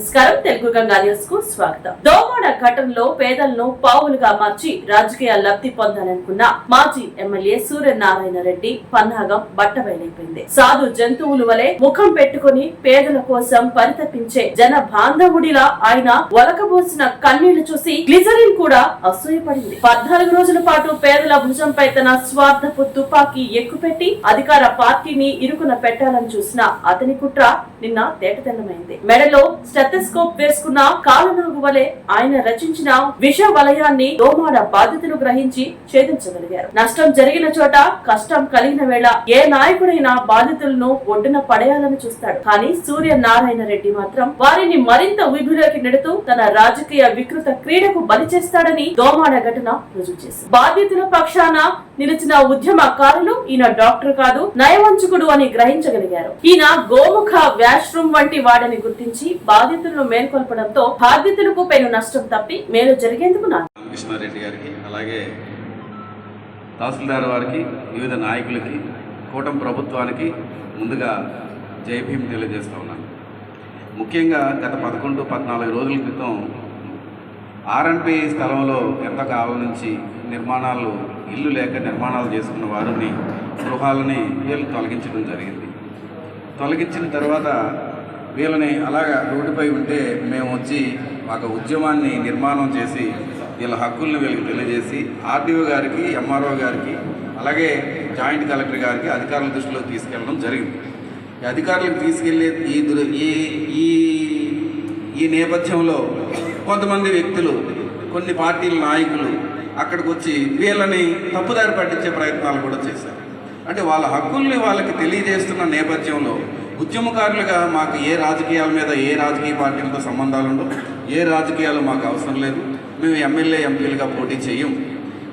నమస్కారం. తెలుగు గంగా న్యూస్కు స్వాగతం. దోమోడ ఘటనలో పేదలను పావులుగా మార్చి రాజకీయ లబ్ధి పొందాలనుకున్న మాజీ ఎమ్మెల్యే సూర్యనారాయణ రెడ్డి పన్నాగం బట్టబయలైపోయింది. సాధు జంతువులు వలె ముఖం పెట్టుకుని పేదల కోసం పరితపించే జన బాంధవుడిలా ఆయన ఒలకబోసిన కన్నీళ్ళు చూసి గ్లిజరిన్ కూడా అసూయపడింది. పద్నాలుగు రోజుల పాటు పేదల భుజంపై తన స్వార్థపు తుపాకీ ఎక్కుపెట్టి అధికార పార్టీని ఇరుకున పెట్టాలని చూసిన అతని కుట్ర నిన్న తేటతెల్లమైంది. మెడలో స్టెటస్కోప్ వేసుకున్న కాలనాగు వలె ఆయన రచించిన విష వలయాన్ని దోమాడ బాధితులు గ్రహించి ఛేదించగలిగారు. నష్టం జరిగిన చోట కష్టం కలిగిన వేళ ఏ నాయకుడైనా బాధితులను ఒడ్డున పడేయాలని చూస్తాడు. కానీ సూర్య నారాయణ రెడ్డి మాత్రం వారిని మరింత విభిలోకి నెడుతూ తన రాజకీయ వికృత క్రీడకు బలి చేస్తాడని దోమాడ ఘటన రుజువు చేసింది. బాధితుల పక్షాన నిలిచిన ఉద్యమకారులు ఈయన డాక్టర్ కాదు నయవంచకుడు అని గ్రహించగలిగారు. ఈయన గోముఖ వ్యాష్రూమ్ వంటి వాడని గుర్తించి బాధితులను మేల్కొల్పడంతో బాధితులకు పెను నష్టం తప్పి మేలు జరిగేందుకు నా కృష్ణారెడ్డి గారికి అలాగే తహసీల్దార్ వారికి వివిధ నాయకులకి కూటమి ప్రభుత్వానికి ముందుగా జైభీం తెలియజేస్తా ఉన్నాను. ముఖ్యంగా గత పదకొండు పద్నాలుగు రోజుల క్రితం ఆర్ఎన్పి స్థలంలో ఎంతకాలం నుంచి నిర్మాణాలు ఇల్లు లేక నిర్మాణాలు చేసుకున్న వారిని గృహాలని వీళ్ళు తొలగించడం జరిగింది. తొలగించిన తర్వాత వీళ్ళని అలాగా రోడ్డుపై ఉంటే మేము వచ్చి ఒక ఉద్యమాన్ని నిర్మాణం చేసి వీళ్ళ హక్కుల్ని వీళ్ళకి తెలియజేసి ఆర్డీఓ గారికి ఎంఆర్ఓ గారికి అలాగే జాయింట్ కలెక్టర్ గారికి అధికారుల దృష్టిలో తీసుకెళ్ళడం జరిగింది. ఈ అధికారులకు తీసుకెళ్ళే ఈ ఈ ఈ ఈ నేపథ్యంలో కొంతమంది వ్యక్తులు కొన్ని పార్టీల నాయకులు అక్కడికి వచ్చి వీళ్ళని తప్పుదారి పట్టించే ప్రయత్నాలు కూడా చేశారు. అంటే వాళ్ళ హక్కుల్ని వాళ్ళకి తెలియజేస్తున్న నేపథ్యంలో ఉద్యమకారులుగా మాకు ఏ రాజకీయాల మీద ఏ రాజకీయ పార్టీలతో సంబంధాలు ఉండవు ఏ రాజకీయాలు మాకు అవసరం లేదు మేము ఎమ్మెల్యే ఎంపీలుగా పోటీ చేయం.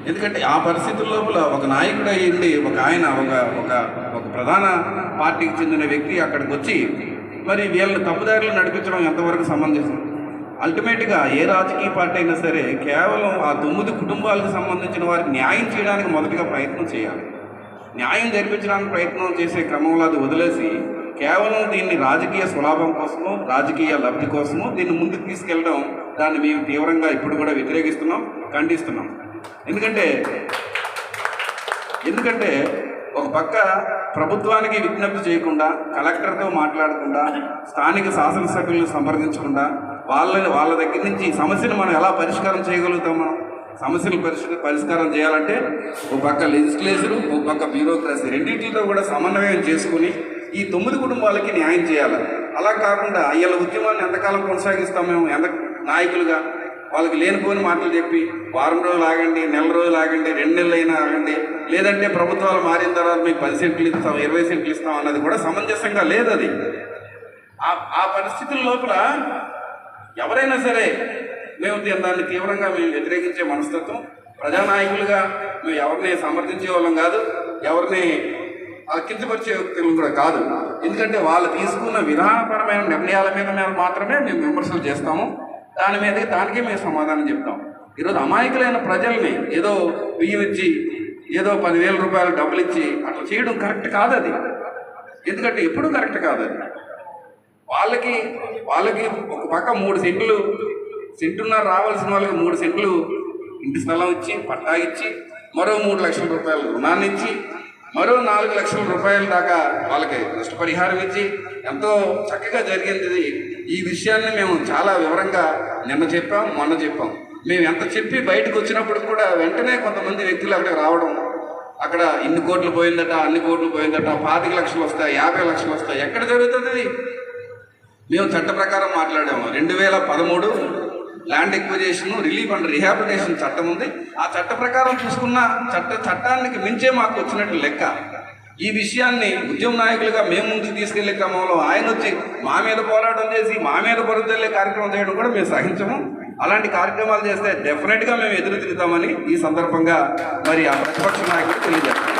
ఎందుకంటే ఆ పరిస్థితుల లోపల ఒక నాయకుడు అయ్యింది ఒక ఆయన ఒక ఒక ఒక ప్రధాన పార్టీకి చెందిన వ్యక్తి అక్కడికి వచ్చి మరి వీళ్ళని తప్పుదారులు నడిపించడం ఎంతవరకు సంబంధిస్తుంది అల్టిమేట్గా ఏ రాజకీయ పార్టీ అయినా సరే కేవలం ఆ తొమ్మిది కుటుంబాలకు సంబంధించిన వారికి న్యాయం చేయడానికి మొదటిగా ప్రయత్నం చేయాలి. న్యాయం జరిపించడానికి ప్రయత్నం చేసే క్రమంలో అది వదిలేసి కేవలం దీన్ని రాజకీయ స్వలాభం కోసము రాజకీయ లబ్ధి కోసము దీన్ని ముందుకు తీసుకెళ్ళడం దాన్ని మేము తీవ్రంగా ఇప్పుడు కూడా వ్యతిరేకిస్తున్నాం ఖండిస్తున్నాం. ఎందుకంటే ఎందుకంటే ఒక పక్క ప్రభుత్వానికి విజ్ఞప్తి చేయకుండా కలెక్టర్తో మాట్లాడకుండా స్థానిక శాసనసభ్యులను సంప్రదించకుండా వాళ్ళని వాళ్ళ దగ్గర నుంచి ఈ సమస్యను మనం ఎలా పరిష్కారం చేయగలుగుతాం మనం? సమస్యలు పరిష్కారం పరిష్కారం చేయాలంటే ఒక పక్క లెజిస్లేచర్ ఒక పక్క బ్యూరోక్రసీ రెండింటితో కూడా సమన్వయం చేసుకుని ఈ తొమ్మిది కుటుంబాలకి న్యాయం చేయాలి. అలా కాకుండా వీళ్ళ ఉద్యమాన్ని ఎంతకాలం కొనసాగిస్తాం మేము? ఎంత నాయకులుగా? వాళ్ళకి లేనిపోని మాటలు చెప్పి వారం రోజులు ఆగండి నెల రోజులు ఆగండి రెండు నెలలు అయినా ఆగండి. లేదంటే ప్రభుత్వాలు మారిన తర్వాత మీకు పది సెంట్లు ఇస్తాం ఇరవై సెంట్లు ఇస్తాం అన్నది కూడా సమంజసంగా లేదు అది. ఆ పరిస్థితుల లోపల ఎవరైనా సరే మేము దాన్ని తీవ్రంగా మేము వ్యతిరేకించే మనస్తత్వం. ప్రజానాయకులుగా మేము ఎవరిని సమర్థించే వాళ్ళం కాదు ఎవరిని కించపరిచే వ్యక్తులు కూడా కాదు. ఎందుకంటే వాళ్ళు తీసుకున్న విధానపరమైన నిర్ణయాల మీద మేము మాత్రమే మేము విమర్శలు చేస్తాము. దాని మీద దానికే మేము సమాధానం చెప్తాం. ఈరోజు అమాయకులైన ప్రజల్ని ఏదో బియ్యం ఇచ్చి ఏదో పదివేల రూపాయలు డబ్బులు ఇచ్చి అట్లా చేయడం కరెక్ట్ కాదు అది ఎందుకంటే ఎప్పుడూ కరెక్ట్ కాదు అది వాళ్ళకి వాళ్ళకి ఒక పక్క మూడు సెంట్లు సెంటున్నర రావాల్సిన వాళ్ళకి మూడు సెంట్లు ఇంటి స్థలం ఇచ్చి పట్టా ఇచ్చి మరో మూడు లక్షల రూపాయలు రుణాన్ని ఇచ్చి మరో నాలుగు లక్షల రూపాయల దాకా వాళ్ళకి నష్టపరిహారం ఇచ్చి ఎంతో చక్కగా జరిగింది. ఈ విషయాన్ని మేము చాలా వివరంగా నిన్న చెప్పాం మొన్న చెప్పాం. మేము ఎంత చెప్పి బయటకు వచ్చినప్పుడు కూడా వెంటనే కొంతమంది వ్యక్తులు అక్కడికి రావడం అక్కడ ఇన్ని కోట్లు పోయిందట అన్ని కోట్లు పోయిందట పాతిక లక్షలు వస్తాయి యాభై లక్షలు వస్తాయి ఎక్కడ జరుగుతుంది మేము చట్ట ప్రకారం మాట్లాడాము. రెండు వేల పదమూడు land acquisition relief and rehabilitation చట్టం ఉంది. ఆ చట్ట ప్రకారం చూసుకున్న చట్ట చట్టానికి మించే మాకు వచ్చినట్టు లెక్క. ఈ విషయాన్ని ఉద్యమ నాయకులుగా మేము ముందుకు తీసుకెళ్ళే క్రమంలో ఆయన వచ్చి మా మీద పోరాటం చేసి మా మీద పొరుదల్లే కార్యక్రమం చేయడం కూడా మేము సహించము. అలాంటి కార్యక్రమాలు చేస్తే డెఫినెట్గా మేము ఎదురు తిరుగుతామని ఈ సందర్భంగా మరి ఆ ప్రతిపక్ష నాయకులు తెలియజేస్తాం